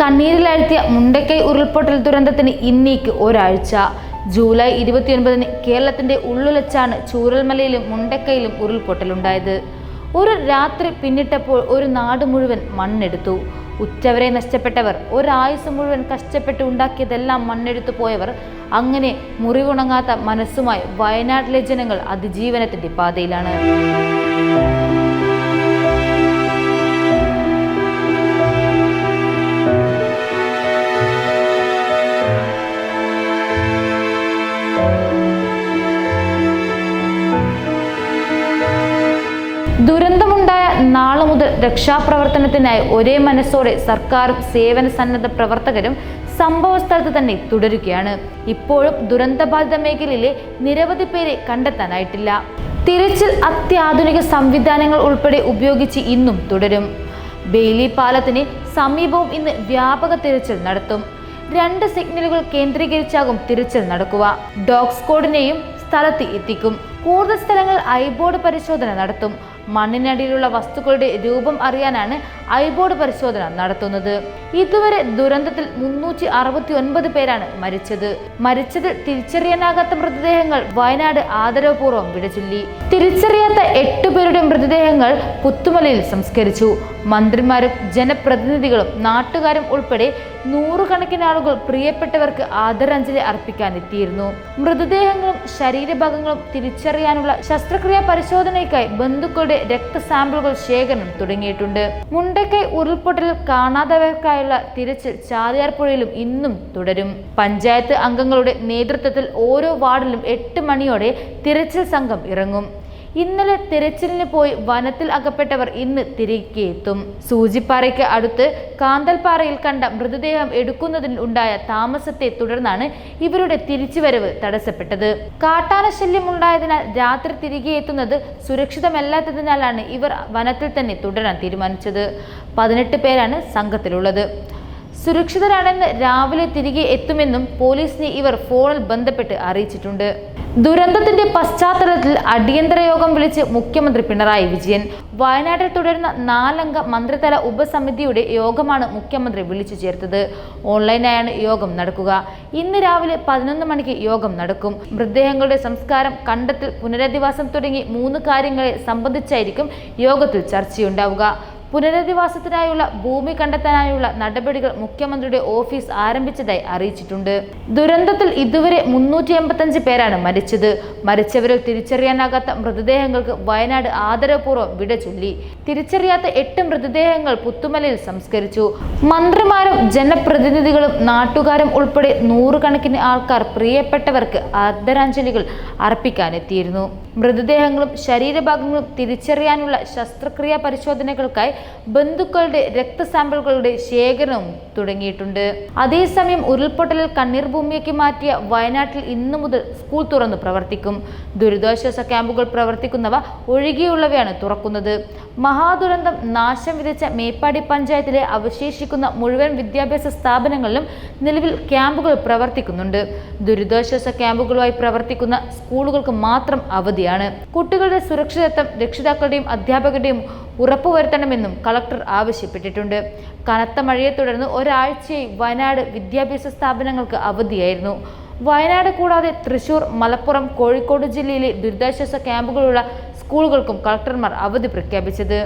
കണ്ണീരിലാഴ്ത്തിയ മുണ്ടക്കൈ ഉരുൾപൊട്ടൽ ദുരന്തത്തിന് ഇന്നേക്ക് ഒരാഴ്ച. ജൂലൈ ഇരുപത്തിയൊൻപതിന് കേരളത്തിന്റെ ഉള്ളുലച്ചാണ് ചൂരൽമലയിലും മുണ്ടക്കൈയിലും ഉരുൾപൊട്ടലുണ്ടായത്. ഒരു രാത്രി പിന്നിട്ടപ്പോൾ ഒരു നാട് മുഴുവൻ മണ്ണെടുത്തു. ഉറ്റവരെ നഷ്ടപ്പെട്ടവർ ഒരായുസ് മുഴുവൻ കഷ്ടപ്പെട്ട് ഉണ്ടാക്കിയതെല്ലാം മണ്ണെടുത്തു പോയവർ അങ്ങനെ മുറിവുണങ്ങാത്ത മനസ്സുമായി വയനാട്ടിലെ ജനങ്ങൾ അതിജീവനത്തിന്റെ പാതയിലാണ്. രക്ഷാപ്രവർത്തനത്തിനായി ഒരേ മനസ്സോടെ സർക്കാരും സേവന സന്നദ്ധ പ്രവർത്തകരും സംഭവ സ്ഥലത്ത് തന്നെ തുടരുകയാണ്. ഇപ്പോഴും ദുരന്തബാധിത മേഖലയിലെ നിരവധി പേരെ കണ്ടെത്താനായിട്ടില്ല. തിരച്ചിൽ അത്യാധുനിക സംവിധാനങ്ങൾ ഉൾപ്പെടെ ഉപയോഗിച്ച് ഇന്നും തുടരും. ബെയിലി പാലത്തിന് സമീപവും ഇന്ന് വ്യാപക തിരച്ചിൽ നടത്തും. രണ്ട് സിഗ്നലുകൾ കേന്ദ്രീകരിച്ചാകും തിരച്ചിൽ നടക്കുക. ഡോഗ് സ്ക്വാഡിനെയും സ്ഥലത്ത് എത്തിക്കും. കൂടുതൽ സ്ഥലങ്ങൾ ഐബോർഡ് പരിശോധന നടത്തും. മണ്ണിനടിയിലുള്ള വസ്തുക്കളുടെ രൂപം അറിയാനാണ് ഐബോർഡ് പരിശോധന നടത്തുന്നത്. ഇതുവരെ ദുരന്തത്തിൽ മുന്നൂറ്റി അറുപത്തി ഒൻപത് പേരാണ് മരിച്ചത്. മരിച്ചതിൽ തിരിച്ചറിയാനാകാത്ത മൃതദേഹങ്ങൾ വയനാട് ആദരവപൂർവം വിടചൊല്ലി. തിരിച്ചറിയാത്ത എട്ട് പേരുടെ മൃതദേഹങ്ങൾ പുത്തുമലയിൽ സംസ്കരിച്ചു. മന്ത്രിമാരും ജനപ്രതിനിധികളും നാട്ടുകാരും ഉൾപ്പെടെ നൂറുകണക്കിന് ആളുകൾ പ്രിയപ്പെട്ടവർക്ക് ആദരാഞ്ജലി അർപ്പിക്കാനെത്തിയിരുന്നു. മൃതദേഹങ്ങളും ശരീരഭാഗങ്ങളും തിരിച്ചറിയാനുള്ള ശസ്ത്രക്രിയാ പരിശോധനയ്ക്കായി ബന്ധുക്കളുടെ രക്തസാമ്പിളുകൾ ശേഖരണം തുടങ്ങിയിട്ടുണ്ട്. മുണ്ടക്കൈ ഉരുൾപൊട്ടലിൽ കാണാത്തവർക്കായുള്ള തിരച്ചിൽ ചാലിയാർ പുഴയിലും ഇന്നും തുടരും. പഞ്ചായത്ത് അംഗങ്ങളുടെ നേതൃത്വത്തിൽ ഓരോ വാർഡിലും എട്ട് മണിയോടെ തിരച്ചിൽ സംഘം ഇറങ്ങും. ഇന്നലെ തിരച്ചിലിന് പോയി വനത്തിൽ അകപ്പെട്ടവർ ഇന്ന് തിരികെ എത്തും. സൂചിപ്പാറയ്ക്ക് അടുത്ത് കാന്തൽപ്പാറയിൽ കണ്ട മൃതദേഹം എടുക്കുന്നതിൽ ഉണ്ടായ താമസത്തെ തുടർന്നാണ് ഇവരുടെ തിരിച്ചുവരവ് തടസ്സപ്പെട്ടത്. കാട്ടാന ശല്യം ഉണ്ടായതിനാൽ രാത്രി തിരികെ എത്തുന്നത് സുരക്ഷിതമല്ലാത്തതിനാലാണ് ഇവർ വനത്തിൽ തന്നെ തുടരാൻ തീരുമാനിച്ചത്. പതിനെട്ട് പേരാണ് സംഘത്തിലുള്ളത്. സുരക്ഷിതരാണെന്ന് രാവിലെ തിരികെ എത്തുമെന്നും പോലീസിനെ ഇവർ ഫോണിൽ ബന്ധപ്പെട്ട് അറിയിച്ചിട്ടുണ്ട്. ദുരന്തത്തിന്റെ പശ്ചാത്തലത്തിൽ അടിയന്തര യോഗം വിളിച്ച് മുഖ്യമന്ത്രി പിണറായി വിജയൻ. വയനാട്ടിൽ തുടരുന്ന നാലംഗ മന്ത്രിതല ഉപസമിതിയുടെ യോഗമാണ് മുഖ്യമന്ത്രി വിളിച്ചു ചേർത്തത്. ഓൺലൈനായാണ് യോഗം നടക്കുക. ഇന്ന് രാവിലെ പതിനൊന്ന് മണിക്ക് യോഗം നടക്കും. മൃതദേഹങ്ങളുടെ സംസ്കാരം കണ്ടെത്തൽ പുനരധിവാസം തുടങ്ങി മൂന്ന് കാര്യങ്ങളെ സംബന്ധിച്ചായിരിക്കും യോഗത്തിൽ ചർച്ചയുണ്ടാവുക. പുനരധിവാസത്തിനായുള്ള ഭൂമി കണ്ടെത്താനായുള്ള നടപടികൾ മുഖ്യമന്ത്രിയുടെ ഓഫീസ് ആരംഭിച്ചതായി അറിയിച്ചിട്ടുണ്ട്. ദുരന്തത്തിൽ ഇതുവരെ മുന്നൂറ്റി എൺപത്തഞ്ച് പേരാണ് മരിച്ചത്. മരിച്ചവരിൽ തിരിച്ചറിയാനാകാത്ത മൃതദേഹങ്ങൾക്ക് വയനാട് ആദരപൂർവം വിട ചൊല്ലി. തിരിച്ചറിയാത്ത എട്ട് മൃതദേഹങ്ങൾ പുത്തുമലയിൽ സംസ്കരിച്ചു. മന്ത്രിമാരും ജനപ്രതിനിധികളും നാട്ടുകാരും ഉൾപ്പെടെ നൂറുകണക്കിന് ആൾക്കാർ പ്രിയപ്പെട്ടവർക്ക് ആദരാഞ്ജലികൾ അർപ്പിക്കാനെത്തിയിരുന്നു. മൃതദേഹങ്ങളും ശരീരഭാഗങ്ങളും തിരിച്ചറിയാനുള്ള ശസ്ത്രക്രിയാ പരിശോധനകൾക്കായി ബന്ധുക്കളുടെ രക്തസാമ്പിളുകളുടെ ശേഖരണവും തുടങ്ങിയിട്ടുണ്ട്. അതേസമയം ഉരുൾപൊട്ടലിൽ കണ്ണീർ ഭൂമിയാക്കി മാറ്റിയ വയനാട്ടിൽ ഇന്നു മുതൽ സ്കൂൾ തുറന്നു പ്രവർത്തിക്കും. ദുരിതാശ്വാസ ക്യാമ്പുകൾ പ്രവർത്തിക്കുന്നവ ഒഴികെയുള്ളവയാണ് തുറക്കുന്നത്. മഹാദുരന്തം നാശം വിതച്ച മേപ്പാടി പഞ്ചായത്തിലെ അവശേഷിക്കുന്ന മുഴുവൻ വിദ്യാഭ്യാസ സ്ഥാപനങ്ങളിലും നിലവിൽ ക്യാമ്പുകൾ പ്രവർത്തിക്കുന്നുണ്ട്. ദുരിതാശ്വാസ ക്യാമ്പുകളുമായി പ്രവർത്തിക്കുന്ന സ്കൂളുകൾക്ക് മാത്രം അവധിയാണ്. കുട്ടികളുടെ സുരക്ഷിതത്വം രക്ഷിതാക്കളുടെയും അധ്യാപകരുടെയും ഉറപ്പുവരുത്തണമെന്നും കളക്ടർ ആവശ്യപ്പെട്ടിട്ടുണ്ട്. കനത്ത മഴയെ തുടർന്ന് ഒരാഴ്ചയായി വയനാട് വിദ്യാഭ്യാസ സ്ഥാപനങ്ങൾക്ക് അവധിയായിരുന്നു. വയനാട് കൂടാതെ തൃശൂർ മലപ്പുറം കോഴിക്കോട് ജില്ലയിലെ ദുരിതാശ്വാസ ക്യാമ്പുകളുള്ള സ്കൂളുകൾക്കും കളക്ടർമാർ അവധി പ്രഖ്യാപിച്ചത്.